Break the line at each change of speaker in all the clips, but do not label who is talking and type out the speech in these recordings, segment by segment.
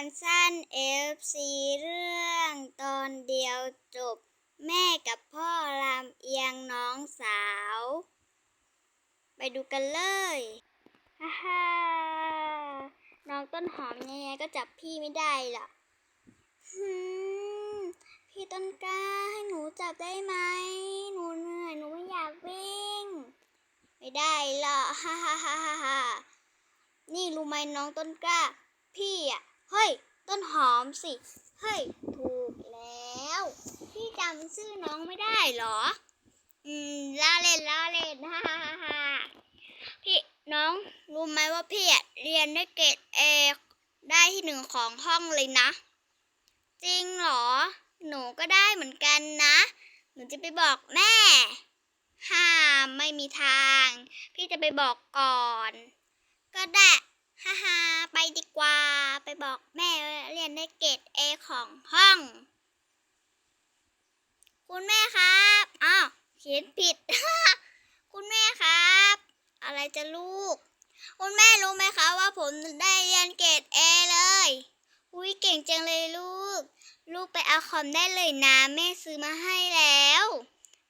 รสั้นเอฟซีเรื่องตอนเดียวจบ แม่กับพ่อลำเอียงน้องสาว ไปดูกันเลยฮ่าฮ่าน้องต้นหอมยังไงก็จับพี่ไม่ได้ล่ะหืมพี่ต้นกล้าให้หนูจับได้ไหม หนูเหนื่อย หนูไม่อยากวิ่ง ไม่ได้หรอกฮ่าฮ่าฮ่าฮ่าฮ่านี่รู้ไหมน้องต้นกล้า พี่อะ เฮ้ย ต้นหอมสิ เฮ้ย ถูกแล้ว พี่จำชื่อน้องไม่ได้เหรอ อืมล้อเล่นล้อเล่นฮ่าฮ่าฮ่าพี่น้องรู้ไหมว่าพี่อะเรียนได้เกรดเอได้ที่หนึ่งของห้องเลยนะ จริงเหรอ หนูก็ได้เหมือนกันนะ หนูจะไปบอกแม่ห้ามไม่มีทาง พี่จะไปบอกก่อน ก็ได้ ฮ่าฮ่าไปดีกว่า ไป บอกแม่เรียนได้เกรดเอของห้อง คุณแม่ครับอ้าวเขียนผิด คุณแม่ครับ อะไรจะลูก คุณแม่รู้ไหมคะว่าผมได้เรียนเกรดเอเลย อุ้ยเก่งจังเลยลูก ลูกไปเอาคอมได้เลยนะแม่ซื้อมาให้แล้ว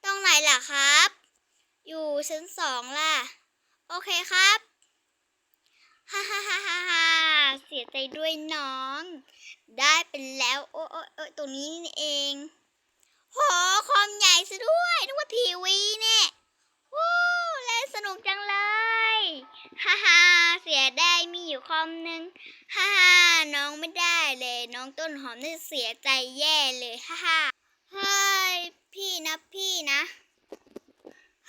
ต้องไหนล่ะครับ อยู่ชั้นสองล่ะ โอเคครับ ฮ่าฮ่าฮ่าฮ่าฮ่าเสีย ใจด้วยน้อง ได้เป็นแล้วโอ้โอ้โอ้ตรงนี้นี่เองโหคอมใหญ่ซะด้วยนึกว่าทีวีเนี่ยวู้เล่นสนุกจังเลยฮ่าฮ่าเสียได้มีอยู่คอมนึงฮ่าฮ่าน้องไม่ได้เลย น้องต้นหอมนี่เสียใจแย่เลยฮ่าฮ่าเฮ้ยพี่นะพี่นะ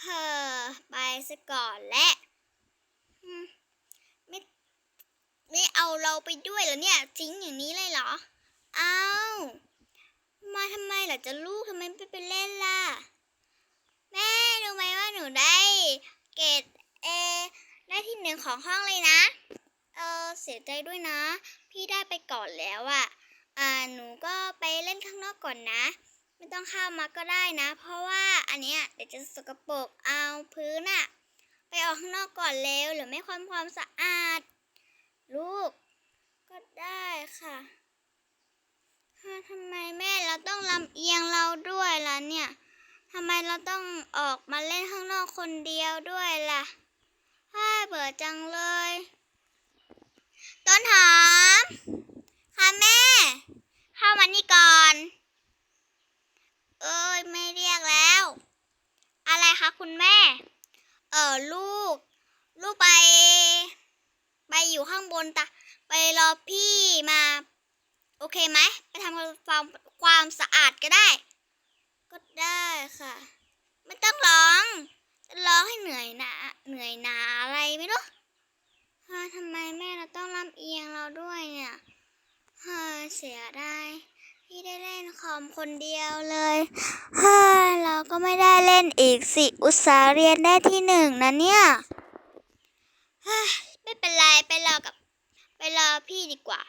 เฮ้อไปซะก่อนและ ไม่เอาเราไปด้วยเหรอเนี่ยทิ้งอย่างนี้เลยเหรอ เอามาทำไมล่ะจะลูกทำไมไม่ไปเล่นล่ะ แม่รู้ไหมว่าหนูได้ เกรดเอได้ที่หนึ่งของห้องเลยนะ เออเสียใจด้วยนะ พี่ได้ไปก่อนแล้วอะ่ะอ่าหนูก็ไปเล่นข้างนอกก่อนนะ ไม่ต้องเข้ามาก็ได้นะ เพราะว่าอันเนี้ยเดี๋ยวจะสกปรกเอาพื้นอะไปออกข้างนอกก่อนเร็วหรือไม่ความความสะอาด ลูก ก็ได้ค่ะฮะทำไมแม่เราต้องลำเอียงเราด้วยล่ะเนี่ยทำไมเราต้องออกมาเล่นข้างนอกคนเดียวด้วยล่ะฮ่าเบื่อจังเลย ต้นหอม ค่ะแม่ เข้ามานี่ก่อน เอ้ยไม่เรียกแล้ว อะไรคะคุณแม่ เออลูก ลูกไป ไปอยู่ข้างบนตะ ไปรอพี่มา โอเคไหมไปทำความความสะอาดก็ได้ ก็ได้ค่ะ ไม่ต้องร้องร้องให้เหนื่อยหนาเหนื่อยหนาอะไรไม่รู้ฮะทำไมแม่เราต้องลำเอียงเราด้วยเนี่ยเฮ้ยเสียดายพี่ได้เล่นคอมคนเดียวเลยเฮ้ยเราก็ไม่ได้เล่นอีกสิ อุตสาห์เรียนได้ที่หนึ่งนะเนี่ยเฮ้ย ไม่เป็นไรไปรอกับ ไปรอพี่ดีกว่า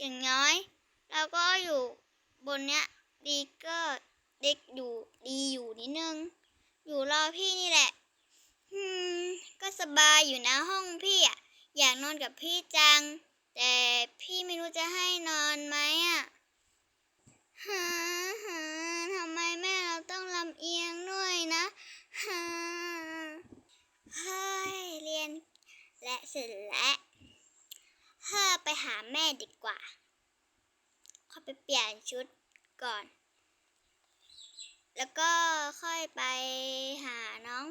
อย่างน้อย เราก็อยู่บนเนี้ยดีก็เด็กอยู่ดีอยู่นิดนึง อยู่รอพี่นี่แหละ อืม ก็สบายอยู่นะห้องพี่อะ อยากนอนกับพี่จัง แต่พี่ไม่รู้จะให้นอนไหมอะฮะฮะทำไมแม่เราต้องลำเอียงด้วยนะฮะเฮ้ยเรียนและ เสร็จแล้วเฮ้อไปหาแม่ดีกว่าเข้าไปเปลี่ยนชุดก่อน แล้วก็ค่อยไปหาน้อง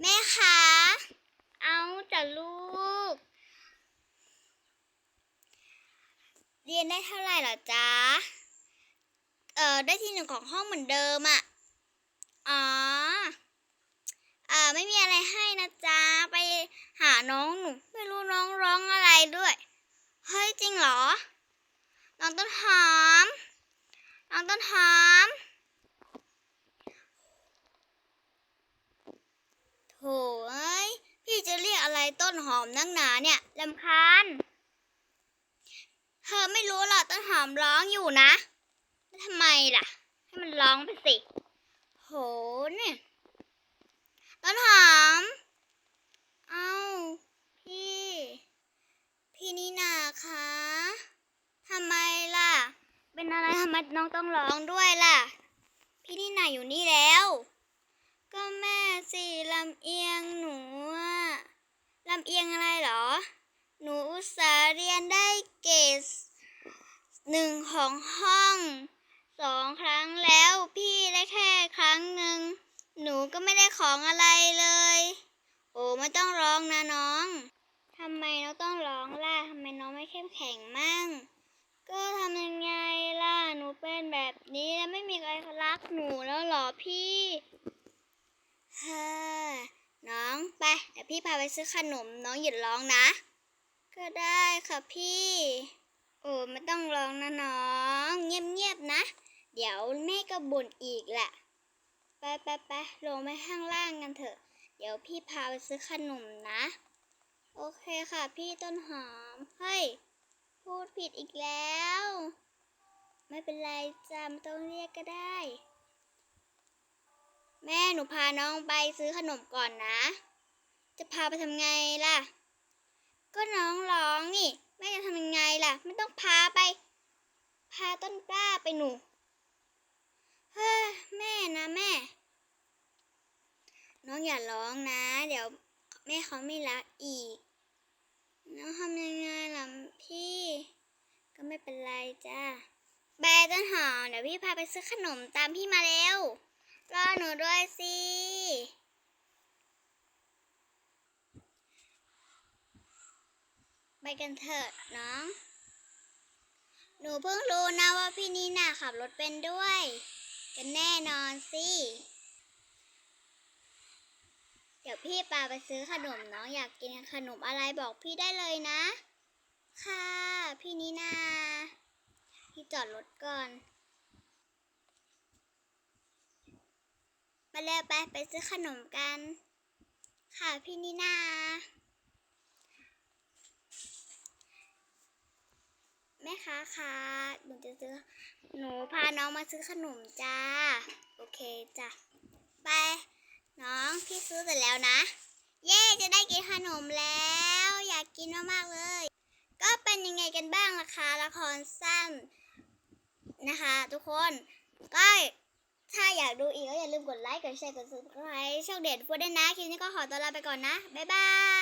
แม่คะ เอาจ้ะลูก เรียนได้เท่าไหร่หรอจ๊ะ เออได้ที่หนึ่งของห้องเหมือนเดิมอะ่ะ อ๋อ ไม่มีอะไรให้นะจ๊ะ ไปหาน้องหนู ไม่รู้น้องร้องอะไรด้วย เฮ้ยจริงเหรอ น้องต้นหอม น้องต้นหอมโถเอ้ยพี่จะเรียกอะไรต้นหอมนักหนาเนี่ยลำคาญ เธอไม่รู้หรอกต้นหอมร้องอยู่นะ ทำไมล่ะ ให้มันร้องไปสิ โหเนี่ย ต้นหอม เอ้าพี่ พี่นี่นาคะทำไมล่ะ เป็นอะไรทำไมน้องต้องร้องด้วยล่ะ พี่นี่นาอยู่นี่แล้ว ก็แม่สิลำเอียงหนูอะลำเอียงอะไรเหรอ หนูอุตส่าห์เรียนได้เกรดหนึ่งของห้องสองครั้งแล้วพี่ได้แค่ครั้งหนึ่ง หนูก็ไม่ได้ของอะไรเลย โอ้ไม่ต้องร้องนะน้องทำไมน้องต้องร้องล่ะทำไมน้องไม่เข้มแข็งมั่ง ก็ทำยังไงล่ะ หนูเป็นแบบนี้แล้วไม่มีใครรักหนูแล้วหรอพี่เฮ้อน้องไปเดี๋ยวพี่พาไปซื้อขนมน้องหยุดร้องนะ ก็ได้ค่ะพี่ โอ้ไม่ต้องร้องนะน้อง เงียบๆนะ เดี๋ยวแม่ก็บ่นอีกแหละ ไปไปไปลงไปข้างล่างกันเถอะ เดี๋ยวพี่พาไปซื้อขนมนะ โอเคค่ะพี่ต้นหอม เฮ้ย พูดผิดอีกแล้ว ไม่เป็นไรจ้าไม่ต้องเรียกก็ได้ แม่หนูพาน้องไปซื้อขนมก่อนนะ จะพาไปทำไงล่ะ ก็น้องร้องนี่ แม่จะทำยังไงล่ะ ไม่ต้องพาไป พาต้นกล้าไปหนู เฮ้ยแม่นะแม่ น้องอย่าร้องนะ เดี๋ยวแม่เขาไม่รักอีก น้องทำยังไงล่ะพี่ ก็ไม่เป็นไรจ้าแบต้นหอมเดี๋ยวพี่พาไปซื้อขนมตามพี่มาเร็ว รอหนูด้วยสิไปกันเถอะน้อง หนูเพิ่งรู้นะว่าพี่นีน่าขับรถเป็นด้วย กันแน่นอนสิ เดี๋ยวพี่ปาไปซื้อขนมน้องอยากกินขนมอะไรบอกพี่ได้เลยนะ ค่ะ พี่นีนา พี่จอดรถก่อน มาเร็วไปไปซื้อขนมกัน ค่ะพี่นีนา แม่ ค้าคะหนูจะซื้อ หนูพาน้องมาซื้อขนมจ้า โอเคจ้ะ ไป น้องพี่ซื้อเสร็จแล้วนะ เย่จะได้กินขนมแล้ว อยากกินมากๆเลย ก็เป็นยังไงกันบ้างล่ะคะละครสั้นนะคะ ทุกคนก็ถ้าอยากดูอีกก็อย่าลืมกดไลค์ กดแชร์ กด subscribe ช่องเด็ดฟูดได้นะ คลิปนี้ก็ขอตัวลาไปก่อนนะ บ๊ายบาย